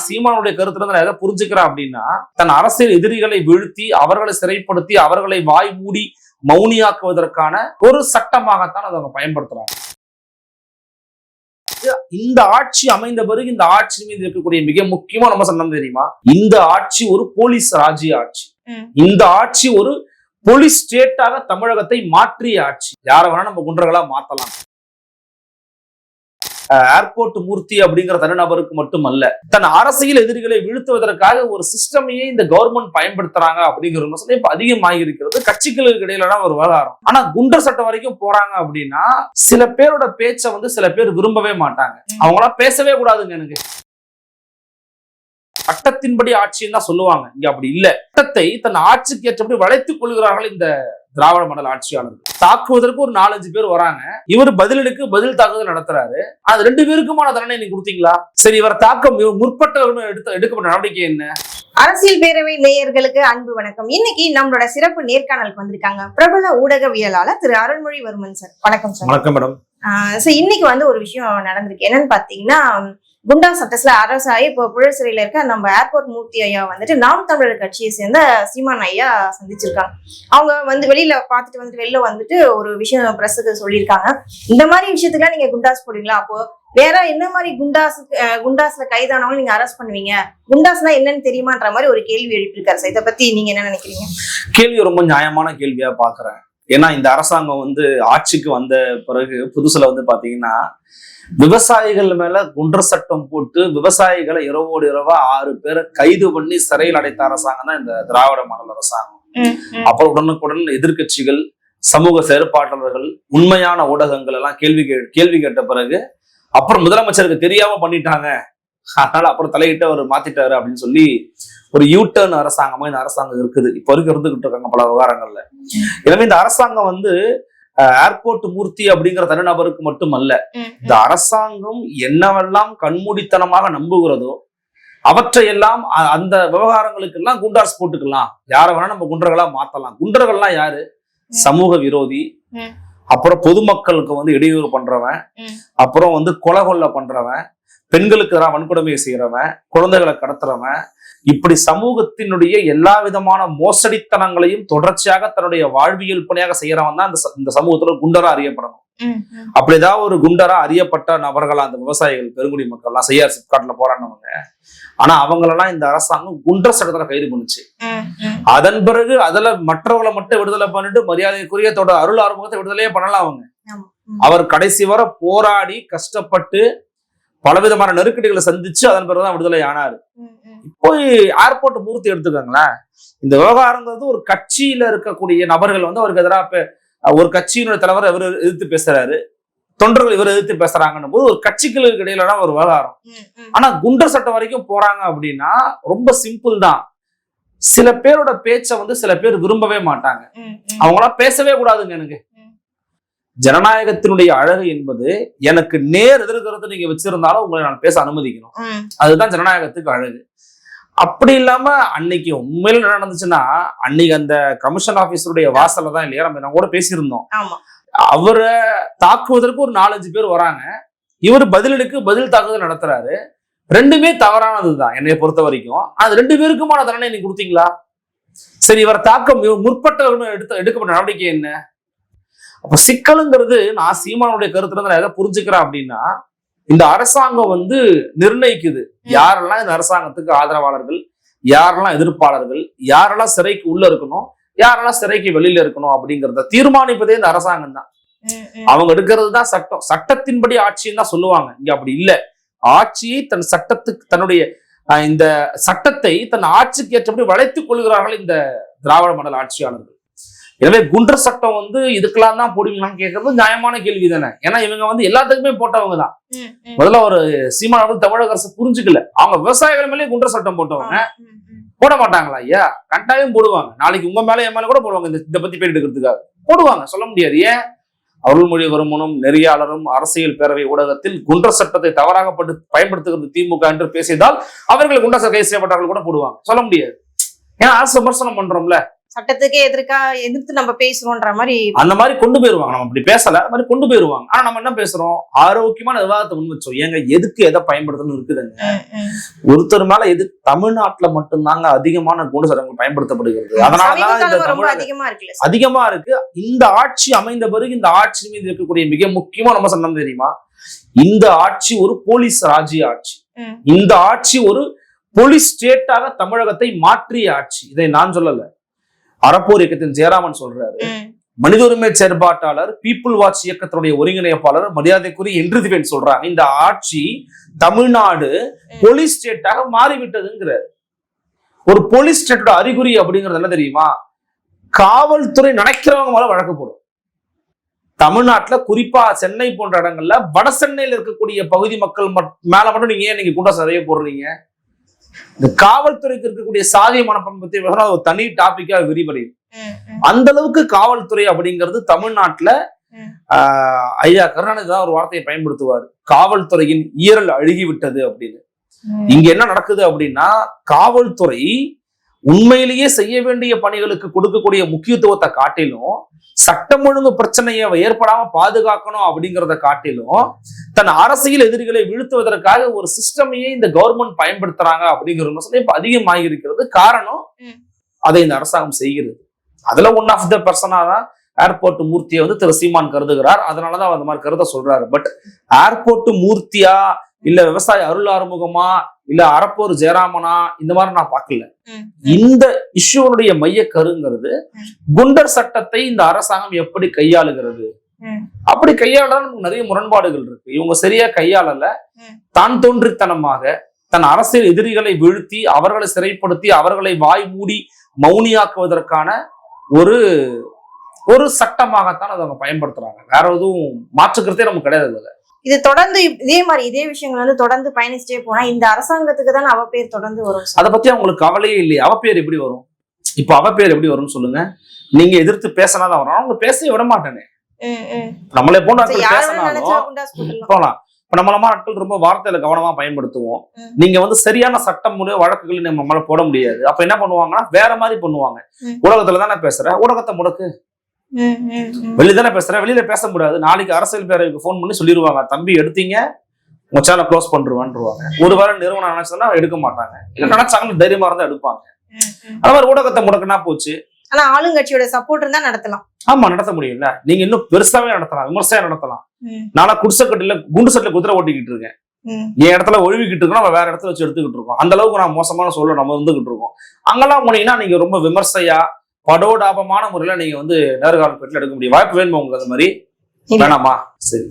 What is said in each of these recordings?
சீமானுடைய கருத்துல இருந்து எதை புரிஞ்சுக்கிறேன் அப்படின்னா தன் அரசியல் எதிரிகளை வீழ்த்தி அவர்களை சிறைப்படுத்தி அவர்களை வாய் மூடி மௌனியாக்குவதற்கான ஒரு சட்டமாகத்தான் அதை அவங்க பயன்படுத்துறாங்க. இந்த ஆட்சி அமைந்த பிறகு இந்த ஆட்சி மீது இருக்கக்கூடிய மிக முக்கியமா நம்ம சொன்னோம் தெரியுமா? இந்த ஆட்சி ஒரு போலீஸ் ராஜ்ய ஆட்சி. இந்த ஆட்சி ஒரு போலீஸ் ஸ்டேட்டாக தமிழகத்தை மாற்றிய ஆட்சி. யாரை வேணா நம்ம குன்றர்களா மாத்தலாம். ஏர்போர்ட் மூர்த்தி அப்படிங்கிற தனிநபருக்கு மட்டுமல்ல தன் அரசியல் எதிரிகளை வீழ்த்துவதற்காக ஒரு சிஸ்டமையே இந்த கவர்மெண்ட் பயன்படுத்துறாங்க அப்படிங்கிற விமர்சனம் இப்ப அதிகமாகி இருக்கிறது கட்சிகளுக்கு இடையில ஒரு விவகாரம். ஆனா குண்டர் சட்டம் வரைக்கும் போறாங்க அப்படின்னா சில பேரோட பேச்சை வந்து சில பேர் விரும்பவே மாட்டாங்க. அவங்களாம் பேசவே கூடாதுங்க எனக்கு. சட்டத்தின்படி ஆட்சின்னு தான் சொல்லுவாங்க. இங்க அப்படி இல்ல. சட்டத்தை தன் ஆட்சிக்கு ஏற்றபடி வளைத்துக் கொள்கிறார்கள் இந்த திராவிட மண்டல ஆட்சியாளர்கள். தாக்குவதற்கு ஒரு நாலஞ்சு பேர் வராங்க. இவர் பதிலளிக்கு பதில் தாக்குதல் நடத்துறாரு. அது ரெண்டு பேருக்குமான தண்டனை நீங்க கொடுத்தீங்களா? சரி இவர் தாக்கம் இவர் முற்பட்டவர்கள் எடுத்த எடுக்கப்பட்ட நடவடிக்கை என்ன? அரசியல் பேரவை நேயர்களுக்கு அன்பு வணக்கம். இன்னைக்கு நம்மளோட சிறப்பு நேர்காணலுக்கு வந்திருக்காங்க பிரபல ஊடகவியலாளர் திரு அருள்மொழிவர்மன் சார். வணக்கம் சார். வணக்கம் மேடம். இன்னைக்கு வந்து ஒரு விஷயம் நடந்திருக்கு. என்னன்னு பாத்தீங்கன்னா குண்டா அரஸ்ட் ஆகி இப்போ புழல் சிறையில இருக்க நம்ம ஏர்போர்ட் மூர்த்தி ஐயா வந்துட்டு நாம் தமிழர் கட்சியை சேர்ந்த சீமான் ஐயா சந்திச்சிருக்காங்க. அவங்க வந்து வெளியில பார்த்துட்டு வந்துட்டு வெளில வந்துட்டு ஒரு விஷயம் பிரஸுக்கு சொல்லியிருக்காங்க. இந்த மாதிரி விஷயத்துக்குலாம் நீங்க குண்டாஸ் போடுவீங்களா? அப்போ வேற என்ன மாதிரி குண்டாஸ் குண்டாஸ்ல கைதானவங்க நீங்க அரெஸ்ட் பண்ணுவீங்க? குண்டாஸ்னா என்னன்னு தெரியுமான்ற மாதிரி ஒரு கேள்வி எழுப்பியிருக்காரு. சார் இதை பத்தி நீங்க என்ன நினைக்கிறீங்க? கேள்வி ரொம்ப நியாயமான கேள்வியா பாக்குறேன். ஏன்னா இந்த அரசாங்கம் வந்து ஆட்சிக்கு வந்த பிறகு புதுசுல வந்து பாத்தீங்கன்னா விவசாயிகள் மேல குண்டர் சட்டம் போட்டு விவசாயிகளை இரவோடு இரவா ஆறு பேரை கைது பண்ணி சிறையில் அடைத்த அரசாங்கம் தான் இந்த திராவிட மாடல் அரசாங்கம். அப்புறம் உடனுக்குடன் எதிர்க்கட்சிகள் சமூக செயற்பாட்டாளர்கள் உண்மையான ஊடகங்கள் எல்லாம் கேள்வி கேள்வி கேட்ட பிறகு அப்புறம் முதலமைச்சருக்கு தெரியாம பண்ணிட்டாங்க. அதனால அப்புறம் தலையிட்டு அவர் மாத்திட்டாரு அப்படின்னு சொல்லி ஒரு யூ டர்ன் அரசாங்கமா இந்த அரசாங்கம் இருக்குது. இப்போ வரைக்கும் இருந்துகிட்டு இருக்காங்க பல விவகாரங்கள்ல. எனவே இந்த அரசாங்கம் வந்து ஏர்போர்ட் மூர்த்தி அப்படிங்கிற தனிநபருக்கு மட்டுமல்ல இந்த அரசாங்கம் என்னவெல்லாம் கண்மூடித்தனமாக நம்புகிறதோ அவற்றையெல்லாம் அந்த விவகாரங்களுக்கு எல்லாம் குண்டாஸ் போட்டுக்கலாம். யாரை வேணா நம்ம குண்டர்களா மாத்தலாம். குண்டர்கள்லாம் யாரு? சமூக விரோதி. அப்புறம் பொதுமக்களுக்கு வந்து இடையூறு பண்றவன். அப்புறம் வந்து கொலை கொள்ள பண்றவன். பெண்களுக்கு எதிராக வன்கொடுமையை செய்யறவன் குழந்தைகளை கடத்துறவன் இப்படி சமூகத்தினுடைய எல்லா விதமான மோசடித்தனங்களையும் தொடர்ச்சியாக தன்னுடைய வாழ்வியல் பணியாக செய்யறவன் தான் இந்த சமூகத்துல குண்டரா அறியப்படணும். அப்படி ஏதாவது ஒரு குண்டரா அறியப்பட்ட நபர்கள் அந்த விவசாயிகள் பெருங்குடி மக்கள்லாம் செய்யார் சிப்காட்ல போராடினவங்க. ஆனா அவங்களெல்லாம் இந்த அரசாங்கம் குண்டர் சட்டத்துல கைது பண்ணுச்சு. அதன் பிறகு அதுல மற்றவங்களை மட்டும் விடுதலை பண்ணிட்டு மரியாதைக்குரிய தொட அருள் ஆறுமுகத்தை விடுதலையே பண்ணலாம் அவங்க. அவர் கடைசி வரை போராடி கஷ்டப்பட்டு பலவிதமான நெருக்கடிகளை சந்திச்சு அதன் பிறகுதான் விடுதலை ஆனாரு. போய் ஏர்போர்ட் மூர்த்தி எடுத்துக்கோங்களேன். இந்த விவகாரங்கிறது ஒரு கட்சியில இருக்கக்கூடிய நபர்கள் வந்து அவருக்கு எதிராக ஒரு கட்சியினுடைய தலைவர் இவர் எதிர்த்து பேசுறாரு. தொண்டர்கள் இவர் எதிர்த்து பேசுறாங்கன்னும் போது ஒரு கட்சிகளுக்கு இடையிலான ஒரு விவகாரம். ஆனா குண்டர் சட்டம் வரைக்கும் போறாங்க அப்படின்னா ரொம்ப சிம்பிள் தான். சில பேரோட பேச்சை வந்து சில பேர் விரும்பவே மாட்டாங்க. அவங்களாம் பேசவே கூடாதுங்க எனக்கு. ஜனநாயகத்தினுடைய அழகு என்பது எனக்கு நேர் எதிர்கருத்தை நீங்க வச்சிருந்தாலும் உங்களை நான் பேச அனுமதிக்கணும். அதுதான் ஜனநாயகத்துக்கு அழகு. அப்படி இல்லாம அன்னைக்கு உண்மையில என்ன நடந்துச்சுன்னா அன்னைக்கு அந்த கமிஷன் ஆபீஸருடைய வாசல்ல தான் இல்லையா நம்ம கூட பேசியிருந்தோம். அவரை தாக்குவதற்கு ஒரு நாலஞ்சு பேர் வராங்க. இவர் பதிலளிக்கு பதில் தாக்குதல் நடத்துறாரு. ரெண்டுமே தவறானதுதான் என்னை பொறுத்த வரைக்கும். அது ரெண்டு பேருக்குமான தண்டனை நீங்க கொடுத்தீங்களா? சரி இவர் தாக்கம் முற்பட்டவர்கள் எடுத்த எடுக்கப்பட்ட நடவடிக்கை என்ன? அப்ப சிக்கலுங்கிறது நான் சீமானுடைய கருத்துல இருந்து நான் எதை புரிஞ்சுக்கிறேன் அப்படின்னா இந்த அரசாங்கம் வந்து நிர்ணயிக்குது. யாரெல்லாம் இந்த அரசாங்கத்துக்கு ஆதரவாளர்கள் யாரெல்லாம் எதிர்ப்பாளர்கள் யாரெல்லாம் சிறைக்கு உள்ள இருக்கணும் யாரெல்லாம் சிறைக்கு வெளியில இருக்கணும் அப்படிங்கறத தீர்மானிப்பதே இந்த அரசாங்கம் தான். அவங்க எடுக்கிறது தான் சட்டம். சட்டத்தின்படி ஆட்சின்னு தான் சொல்லுவாங்க. இங்க அப்படி இல்ல. ஆட்சியை தன் சட்டத்துக்கு தன்னுடைய இந்த சட்டத்தை தன் ஆட்சிக்கு ஏற்றபடி வளைத்துக் கொள்கிறார்கள் இந்த திராவிட மண்டல ஆட்சியாளர்கள். எனவே குண்டர் சட்டம் வந்து இதுக்கெல்லாம் தான் போடுவீங்களான்னு கேட்கறது நியாயமான கேள்வி தானே. ஏன்னா இவங்க வந்து எல்லாத்துக்குமே போட்டவங்க தான். முதல்ல ஒரு சீமான் அவர்கள் தமிழக அரசு புரிஞ்சுக்கல. அவங்க விவசாயிகள் மேலேயே குண்டர் சட்டம் போட்டவங்க. போட மாட்டாங்களா ஐயா? கட்டாயம் போடுவாங்க. நாளைக்கு உங்க மேல என் மேல கூட போடுவாங்க இந்த இதை பத்தி பேர் எடுக்கிறதுக்காக. போடுவாங்க. சொல்ல முடியாது. ஏன்? அருள்மொழி வருமனும் நெறியாளரும் அரசியல் பேரவை ஊடகத்தில் குண்டர் சட்டத்தை தவறாக பயன்படுத்துகிறது திமுக என்று பேசியதால் அவர்கள் குண்டர் கைது செய்யப்பட்டவர்கள் கூட போடுவாங்க. சொல்ல முடியாது. ஏன்னா அரசு விமர்சனம் பண்றோம்ல. சட்டத்துக்கே எதிர்க்கா எதிர்த்து நம்ம பேசுறோன்ற மாதிரி அந்த மாதிரி கொண்டு போயிருவாங்க. நம்ம அப்படி பேசல அந்த மாதிரி கொண்டு போயிருவாங்க. ஆனா நம்ம என்ன பேசுறோம்? ஆரோக்கியமான விவாதத்தை முன் வச்சோம். ஏங்க எதுக்கு எதை பயன்படுத்தணும் இருக்குதுங்க. ஒருத்தர் மேல எது தமிழ்நாட்டுல மட்டும்தாங்க அதிகமான குண்டு சட்டங்கள் பயன்படுத்தப்படுகிறது. அதனாலதான் இந்த தமிழக அதிகமா இருக்கு. இந்த ஆட்சி அமைந்த பிறகு இந்த ஆட்சி மீது இருக்கக்கூடிய மிக முக்கியமா நம்ம சொன்னோம் தெரியுமா? இந்த ஆட்சி ஒரு போலீஸ் ராஜ்ய ஆட்சி. இந்த ஆட்சி ஒரு போலீஸ் ஸ்டேட்டாக தமிழகத்தை மாற்றிய ஆட்சி. இதை நான் சொல்லல. அறப்போர் இயக்கத்தின் ஜெயராமன் சொல்றாரு. மனித உரிமை செயற்பாட்டாளர் பீப்புள் வாட்ச் இயக்கத்தினுடைய ஒருங்கிணைப்பாளர் மரியாதைக்குரிய இன்றுதிவேன் சொல்றாங்க. இந்த ஆட்சி தமிழ்நாடு போலீஸ் ஸ்டேட்டாக மாறிவிட்டதுங்கிறார். ஒரு போலீஸ் ஸ்டேட்டோட அறிகுறி அப்படிங்கிறது என்ன தெரியுமா? காவல்துறை நினைக்கிறவங்க மேல வழக்கு போடும். தமிழ்நாட்டுல குறிப்பா சென்னை போன்ற இடங்கள்ல வட சென்னையில இருக்கக்கூடிய பகுதி மக்கள் மேல மட்டும் நீங்க ஏன் நீங்க குண்டா சதைய போடுறீங்க? இந்த காவல்துறைக்கு இருக்கக்கூடிய சாதிய மனப்பான்மை பத்தி ஒரு தனி டாபிக்கா விரிவடையும். அந்த அளவுக்கு காவல்துறை அப்படிங்கிறது தமிழ்நாட்டுல ஐயா கருணாநிதி தான் ஒரு வார்த்தையை பயன்படுத்துவார் காவல்துறையின் ஈரல் அழுகிவிட்டது அப்படின்னு. இங்க என்ன நடக்குது அப்படின்னா காவல்துறை உண்மையிலேயே செய்ய வேண்டிய பணிகளுக்கு கொடுக்கக்கூடிய முக்கியத்துவத்தை காட்டிலும் சட்டம் ஒழுங்கு பிரச்சனையை ஏற்படாம பாதுகாக்கணும் அப்படிங்கிறத காட்டிலும் தன் அரசியல் எதிரிகளை வீழ்த்துவதற்காக ஒரு சிஸ்டமையே இந்த கவர்மெண்ட் பயன்படுத்துறாங்க அப்படிங்கிற விமர்சனம் இப்ப அதிகமாகி இருக்கிறது காரணம். அதை இந்த அரசாங்கம் செய்கிறது. அதுல ஒன் ஆஃப் த பர்சனா தான் ஏர்போர்ட் மூர்த்தியை வந்து திரு சீமான் கருதுகிறார். அதனாலதான் அந்த மாதிரி கருத சொல்றாரு. பட் ஏர்போர்ட் மூர்த்தியா இல்ல விவசாய அருள் ஆறுமுகமா இல்ல அறப்போர் ஜெயராமனா இந்த மாதிரி நான் பார்க்கல. இந்த இஷ்யூனுடைய மைய கருங்கிறது. குண்டர் சட்டத்தை இந்த அரசாங்கம் எப்படி கையாளுகிறது. அப்படி கையாள நமக்கு நிறைய முரண்பாடுகள் இருக்கு இவங்க சரியா கையாளல. தான் தோன்றித்தனமாக தன் அரசியல் எதிரிகளை வீழ்த்தி அவர்களை சிறைப்படுத்தி அவர்களை வாய் மூடி மௌனியாக்குவதற்கான ஒரு ஒரு சட்டமாகத்தான் அதை அவங்க பயன்படுத்துறாங்க வேற எதுவும் மாற்றுக்கிறதே நமக்கு கிடையாது அதுல. இது தொடர்ந்து இதே மாதிரி இதே விஷயங்கள் வந்து தொடர்ந்து பயணிச்சுட்டே போனா இந்த அரசாங்கத்துக்கு தான் அவ பேர் தொடர்ந்து வரும். அதை பத்தி அவங்களுக்கு கவலையே இல்லையே அவ பேர் எப்படி வரும் இப்ப அவ பேர் எப்படி வரும்னு சொல்லுங்க நீங்க எதிர்த்து பேசினாதான் வரும் அவங்க பேசவே விட மாட்டேனே. நம்மளே போன்ற நினைச்சா பேசினாலும். போலாம் இப்ப நம்மளமா ஆட்கள் ரொம்ப வார்த்தையில கவனமா பயன்படுத்துவோம். நீங்க வந்து சரியான சட்டம் மூலிய வழக்குகள் நம்ம மேல போட முடியாது அப்ப என்ன பண்ணுவாங்கன்னா வேற மாதிரி பண்ணுவாங்க. ஊடகத்துல தானே பேசுற ஊடகத்தை முடக்கு. வெளியே தானே பேசுற? வெளியில பேச முடியாது நாளைக்கு அரசியல் பேரவைக்கு ஃபோன் பண்ணி சொல்லிடுவாங்க தம்பி எடுத்தீங்க. உங்க சேனல் க்ளோஸ் பண்ருவான்ருவாங்க ஒரு வாரம் நிறுவனம் நினைச்சதுன்னா எடுக்க மாட்டாங்க. நினைச்சாங்கன்னு தைரியமா இருந்தா எடுப்பாங்க. அந்த மாதிரி ஊடகத்தை முடக்குனா போச்சு. ஆனா ஆளுங்கட்சியோட சப்போர்ட் இருந்தா நடத்தலாம். ஆமா நடத்த முடியும்ல. நீங்க இன்னும் பெருசாவே நடத்தலாம் விமர்சையா நடத்தலாம். நானா குடிசக்கட்டுல குண்டு சட்டில குதிரை ஓட்டிக்கிட்டு இருக்கேன். என் இடத்துல ஒழுவிக்கிட்டு இருக்கோம் நம்ம வேற இடத்துல வச்சு எடுத்துக்கிட்டு இருக்கோம். அந்த அளவுக்கு நான் மோசமான சொல்ல நம்ம இருந்துகிட்டு இருக்கோம். அங்கெல்லாம் போனீங்கன்னா நீங்க ரொம்ப விமர்சையா படோடாபமான முறையில நீங்க வந்து நேர்காணல் பெட்டில் எடுக்க முடியும். வாய்ப்பு வேணுமா உங்களுக்கு அது மாதிரி. வேணாமா? சரி.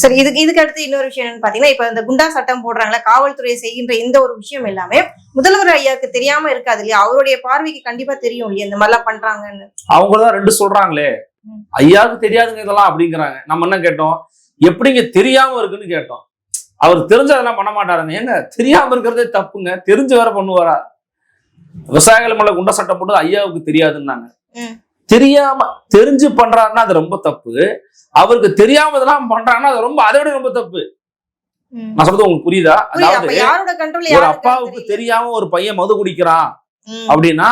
சரி இதுக்கு இதுக்கு அடுத்து இன்னொரு விஷயம் என்னன்னு பாத்தீங்கன்னா இப்ப இந்த குண்டா சட்டம் போடுறாங்களா காவல்துறை செய்கின்ற இந்த ஒரு விஷயம் எல்லாமே முதல்வர் ஐயாவுக்கு தெரியாம இருக்காது இல்லையா? அவருடைய பார்வைக்கு கண்டிப்பா தெரியும் இல்லையா இந்த மாதிரிலாம் பண்றாங்கன்னு? அவங்க தான் ரெண்டு சொல்றாங்களே. ஐயாவுக்கு தெரியாதுங்க இதெல்லாம் அப்படிங்கிறாங்க. நம்ம என்ன கேட்டோம்? எப்படிங்க தெரியாம இருக்குன்னு கேட்டோம். அவர் தெரிஞ்சதெல்லாம் பண்ண மாட்டாருங்க. ஏங்க தெரியாம இருக்கிறதே தப்புங்க. தெரிஞ்சு வேற பண்ணுவாரா? விவசாயிகள் மேல குண்ட சட்டம் போட்டு ஐயாவுக்கு தெரியாதுன்னாங்க. தெரியாம தெரிஞ்சு பண்றாருன்னா அது ரொம்ப தப்பு. அவருக்கு தெரியாம இதெல்லாம் பண்றாங்கன்னா அது ரொம்ப அதை விட ரொம்ப தப்பு. நான் சொல்றது உங்களுக்கு புரியுதா? அதாவது ஒரு அப்பாவுக்கு தெரியாம? ஒரு பையன் மது குடிக்கிறான் அப்படின்னா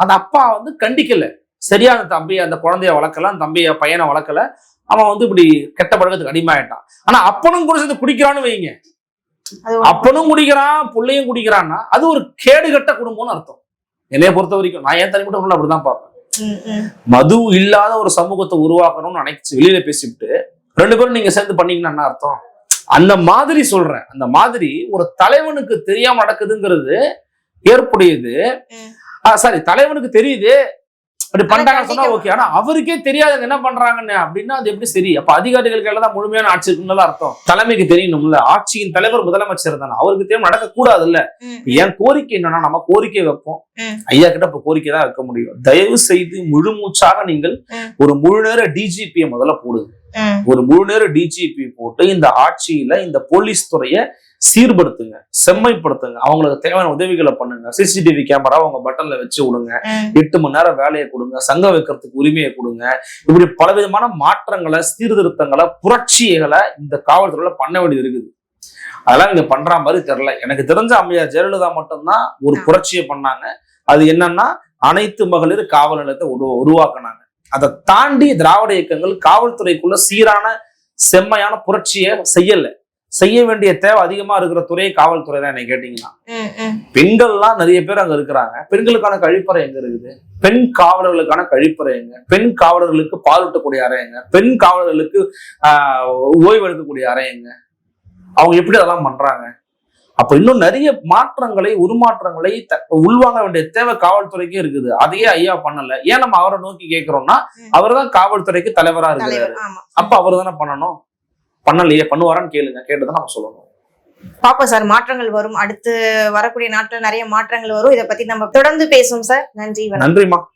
அந்த அப்பா வந்து கண்டிக்கல. சரியா அந்த தம்பியை அந்த குழந்தைய வளர்க்கல அந்த தம்பிய பையனை வளர்க்கல. அவன் வந்து இப்படி கெட்ட பழக்கத்துக்கு அடிமையாயிட்டான். ஆனா அப்பனும் கூட சேர்ந்து குடிக்கிறான்னு வைங்க. அப்பனும் குடிக்கிறான் புள்ளையும் குடிக்கிறான்னா அது ஒரு கேடுகட்ட குடும்பம்னு அர்த்தம். என்னைய பொறுத்த வரைக்கும் நான் ஏன் தனிப்பட்ட அப்படிதான் பார்ப்பேன். மது இல்லாத ஒரு சமூகத்தை உருவாக்கணும்னு நினைச்சு வெளியில பேசிவிட்டு ரெண்டு பேரும் நீங்க சேர்ந்து பண்ணீங்கன்னா என்ன அர்த்தம்? அந்த மாதிரி சொல்றேன். அந்த மாதிரி ஒரு தலைவனுக்கு தெரியாம நடக்குதுங்கிறது ஏற்புடையது. சாரி தலைவனுக்கு தெரியுது அப்படி பண்றாங்கன்னு சொன்னா ஓகே ஆனா அவருக்கே தெரியாதுங்க என்ன பண்றாங்கன்னு அப்படின்னா அது எப்படி சரி? அப்ப அதிகாரிகளுக்கு எல்லாம் தான் முழுமையான ஆட்சி இருக்குன்னு அர்த்தம். தலைமைக்கு தெரியணும்ல. ஆட்சியின் தலைவர் முதலமைச்சர் தானே. அவருக்கு தெரியாம நடக்க ம், இப்ப என் கோரிக்கை என்னன்னா நம்ம கோரிக்கை வைப்போம். ஐயா கிட்ட இப்ப கோரிக்கை தான் வைக்க முடியும். தயவு செய்து முழு மூச்சாக நீங்கள். ஒரு முழு நேர டிஜிபியை முதல்ல போடுங்க. ஒரு முழு நேர டிஜிபி போட்டு இந்த ஆட்சியில இந்த போலீஸ் துறையை சீர்படுத்துங்க செம்மைப்படுத்துங்க. அவங்களுக்கு தேவையான உதவிகளை பண்ணுங்க. சிசிடிவி கேமரா உங்க பட்டன்ல வச்சு விடுங்க. எட்டு மணி நேரம் வேலையை கொடுங்க. சங்கம் வைக்கிறதுக்கு உரிமையை கொடுங்க. இப்படி பலவிதமான மாற்றங்களை சீர்திருத்தங்களை புரட்சிகளை இந்த காவல்துறையில பண்ண வேண்டியது இருக்குது. அதெல்லாம் இங்க பண்ற மாதிரி தெரியல. எனக்கு தெரிஞ்ச அம்மையார் ஜெயலலிதா மட்டும்தான் ஒரு. புரட்சியை பண்ணாங்க. அது என்னன்னா அனைத்து மகளிர் காவல் நிலையத்தை உரு உருவாக்குனாங்க. அதை தாண்டி திராவிட இயக்கங்கள் காவல்துறைக்குள்ள சீரான செம்மையான புரட்சியை செய்யல. செய்ய வேண்டிய தேவை அதிகமா இருக்கிற துறையே காவல்துறை தான் என்னை கேட்டீங்கன்னா. ம், ம். பெண்கள்லாம் நிறைய பேர் அங்க இருக்கிறாங்க. பெண்களுக்கான கழிப்பறை எங்க இருக்குது? பெண் காவலர்களுக்கான கழிப்பறை எங்க? பெண் காவலர்களுக்கு பாலூட்டக்கூடிய அறை எங்க? பெண் காவலர்களுக்கு ஆஹ், ஓய்வு எடுக்கக்கூடிய அறை எங்க? அவங்க எப்படி அதெல்லாம் பண்றாங்க? அப்ப இன்னும் நிறைய மாற்றங்களை உருமாற்றங்களை உள்வாங்க வேண்டிய தேவை காவல்துறைக்கு இருக்குது. அதையே ஐயா பண்ணல. ஏன் நம்ம அவரை நோக்கி கேட்கிறோம்னா ம். அவர்தான் காவல்துறைக்கு தலைவரா இருக்கிறாரு. அப்ப அவர் தானே பண்ணணும்? பண்ணலையே பண்ணுவாரான்னு கேளுங்க. கேட்டுதான் நம்ம சொல்லணும். பாப்போம் சார் மாற்றங்கள் வரும். அடுத்து வரக்கூடிய நாட்கள் நிறைய மாற்றங்கள் வரும். இதை பத்தி நம்ம தொடர்ந்து பேசுவோம் சார். நன்றி நன்றிமா